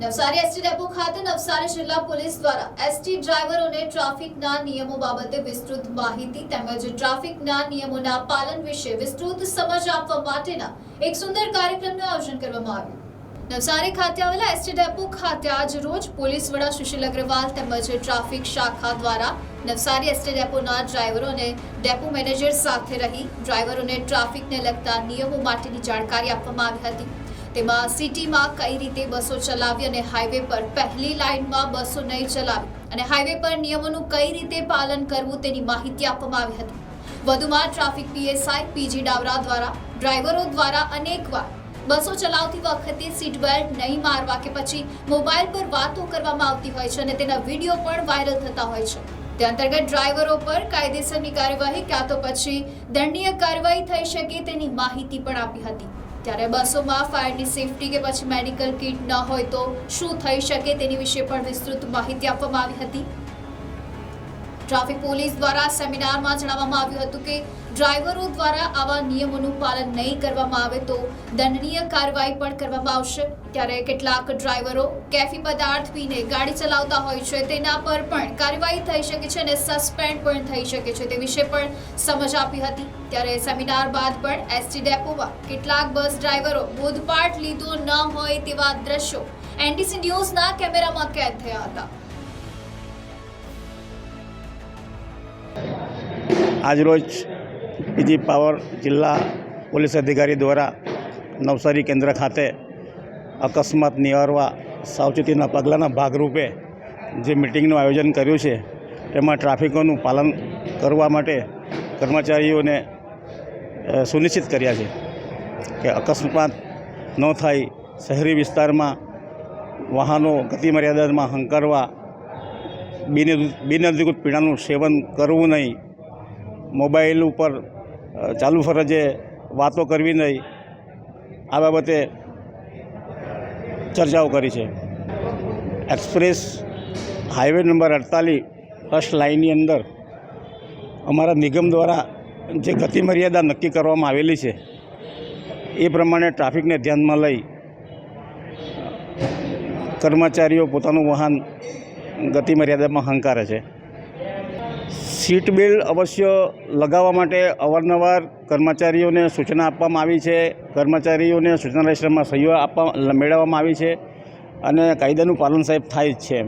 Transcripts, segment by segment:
Navsari ST depot ખાતે નવસારી જિલ્લા police દ્વારા એસટી ડ્રાઈવરોને ટ્રાફિકના નિયમો બાબતે વિસ્તૃત માહિતી તેમજ ટ્રાફિકના નિયમોના પાલન વિશે વિસ્તૃત સમજ આપવા માટેના એક સુંદર કાર્યક્રમનું આયોજન કરવામાં આવ્યું. નવસારી ખાતે આવેલા એસટી ડેપો ખાતે આજ રોજ પોલીસ વડા સુશીલ અગ્રવાલ તેમજ ટ્રાફિક શાખા દ્વારા નવસારી એસટી ડેપોના ડ્રાઈવરો અને ડેપો મેનેજર સાથે રહી ડ્રાઈવરોને ટ્રાફિકને લગતા નિયમો માટેની જાણકારી આપવામાં આવી હતી. તેમાં સિટીમાં કઈ રીતે બસો ચલાવી અને હાઈવે પર પહેલી લાઇનમાં બસો નહીં ચલાવી અને હાઈવે પર નિયમોનું કઈ રીતે પાલન કરવું તેની માહિતી આપવામાં આવી હતી. વધુમાં ટ્રાફિક પીએસઆઈ પીજી ડાવરા દ્વારા, ડ્રાઈવરો દ્વારા અનેકવાર બસો ચલાવતી વખતે સીટ બેલ્ટ નહીં મારવા કે પછી મોબાઈલ પર વાતો કરવામાં આવતી હોય છે અને તેના વીડિયો પણ વાયરલ થતા હોય છે. તે અંતર્ગત ડ્રાઈવરો પર કાયદેસરની કાર્યવાહી, ક્યાં તો પછી દંડનીય કાર્યવાહી થઈ શકે તેની માહિતી પણ આપી હતી. ત્યારે બસોમાં ફાયરની સેફટી કે પછી મેડિકલ કિટ ન હોય તો શું થઈ શકે તેની વિશે પણ વિસ્તૃત માહિતી આપવામાં આવી હતી. ટ્રાફિક પોલીસ દ્વારા સેમિનારમાં જણાવવામાં આવ્યું હતું કે ડ્રાઈવરો દ્વારા આવા નિયમોનું પાલન નહીં કરવામાં આવે તો દંડનીય કાર્યવાહી પણ કરવામાં આવશે. ત્યારે કેટલાક ડ્રાઈવરો કેફી પદાર્થ પીને ગાડી ચલાવતા હોય છે, તેના પર પણ કાર્યવાહી થઈ શકે છે અને સસ્પેન્ડ પણ થઈ શકે છે તે વિશે પણ સમજ આપી હતી. ત્યારે સેમિનાર બાદ પણ એસટી ડેપોમાં કેટલાક બસ ડ્રાઈવરો બોધપાઠ લીધો ન હોય તેવા દ્રશ્યો એનડીસી ન્યૂઝના કેમેરામાં કેદ થયા હતા. આજરોજ પીજી પાવર જિલ્લા પોલીસ અધિકારી દ્વારા નવસારી કેન્દ્ર ખાતે અકસ્માત નિવારવા સાવચેતીના પગલાંના ભાગરૂપે જે મિટિંગનું આયોજન કર્યું છે, તેમાં ટ્રાફિકોનું પાલન કરવા માટે કર્મચારીઓને સુનિશ્ચિત કર્યા છે કે અકસ્માત ન થાય, શહેરી વિસ્તારમાં વાહનો ગતિમર્યાદામાં હંકારવા બિન બિનઅધિકૃત પીણાનું સેવન કરવું નહીં મોબાઈલ ઉપર ચાલુ ફરજે વાતો કરવી નહીં, આ બાબતે ચર્ચાઓ કરી છે. એક્સપ્રેસ હાઈવે નંબર અડતાલીસ ફર્સ્ટ લાઇનની અંદર અમારા નિગમ દ્વારા જે ગતિ મર્યાદા નક્કી કરવામાં આવેલી છે, એ પ્રમાણે ટ્રાફિકને ધ્યાનમાં લઈ કર્મચારીઓ પોતાનું વાહન ગતિ મર્યાદામાં હંકારે છે. સીટ બેલ્ટ અવશ્ય લગાવવા માટે અવારનવાર કર્મચારીઓને સૂચના આપવામાં આવી છે. કર્મચારીઓને સૂચના રજિસ્ટરમાં સહીઓ આપવા મેળવવામાં આવી છે અને કાયદાનું પાલન સાહેબ થાય જ છે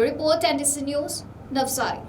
રિપોર્ટ એન્ડ ન્યૂઝ, નવસારી.